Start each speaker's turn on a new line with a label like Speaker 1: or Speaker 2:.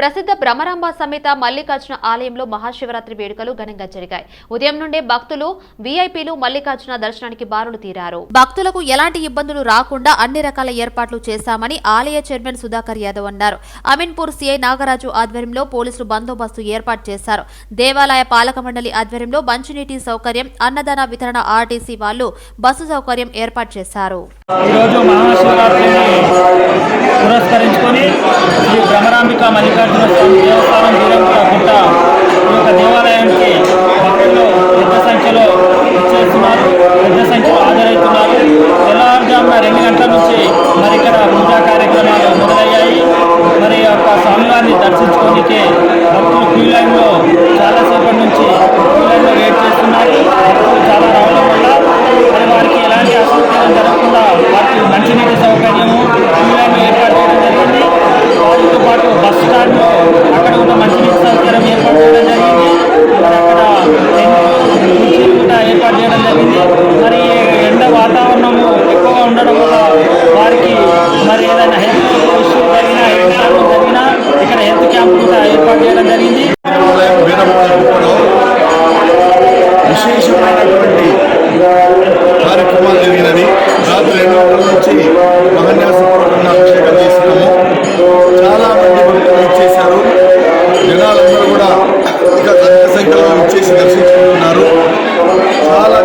Speaker 1: ప్రసిద్ధ భ్రమరాంబ సమేత మల్లికార్జున ఆలయంలో మహాశివరాత్రి వేడుకలు ఘనంగా జరిగాయి. ఉదయం నుండే భక్తులు వీఐపీలు మల్లికార్జున దర్శనానికి బారులు తీరారు. భక్తులకు ఎలాంటి ఇబ్బందులు రాకుండా అన్ని రకాల ఏర్పాట్లు చేశామని ఆలయ చైర్మన్ సుధాకర్ యాదవ్ అన్నారు. అమీన్పూర్ సీఐ నాగరాజు ఆధ్వర్యంలో పోలీసులు బందోబస్తు ఏర్పాటు చేశారు. దేవాలయ పాలక మండలి ఆధ్వర్యంలో మంచినీటి సౌకర్యం అన్నదాన వితరణ ఆర్టీసీ వాళ్ళు బస్సు సౌకర్యం ఏర్పాటు చేశారు.
Speaker 2: ఈరోజు శ్రీ భ్రమరాంబిక మల్లికార్జున స్వామి దేవస్థానం వీరంగుల గుట్ట ఈ యొక్క దేవాలయానికి భక్తులు పెద్ద సంఖ్యలో ఇచ్చేస్తున్నారు పెద్ద సంఖ్యలో హాజరవుతున్నారు. తెల్లవారుజామున రెండు గంటల నుంచి మరి ఇక్కడ పూజా కార్యక్రమాలు మొదలయ్యాయి. మరి ఈ యొక్క స్వామివారిని దర్శించుకోనికి భక్తులు క్యూ లైన్లో పాటు అక్కడ ఉన్న మంచినీటి సౌకర్యం ఏర్పాటు చేయడం జరిగింది. అక్కడ కూడా ఏర్పాటు చేయడం జరిగింది. మరి ఎండ వాతావరణము ఎక్కువగా ఉండడం వల్ల వారికి మరి ఏదైనా హెల్త్ ఇష్యూ జరిగినా హెల్త్ జరిగినా ఇక్కడ హెల్త్ క్యాంప్ కూడా ఏర్పాటు చేయడం జరిగింది.
Speaker 3: సందర్శించుకున్నారు చాలా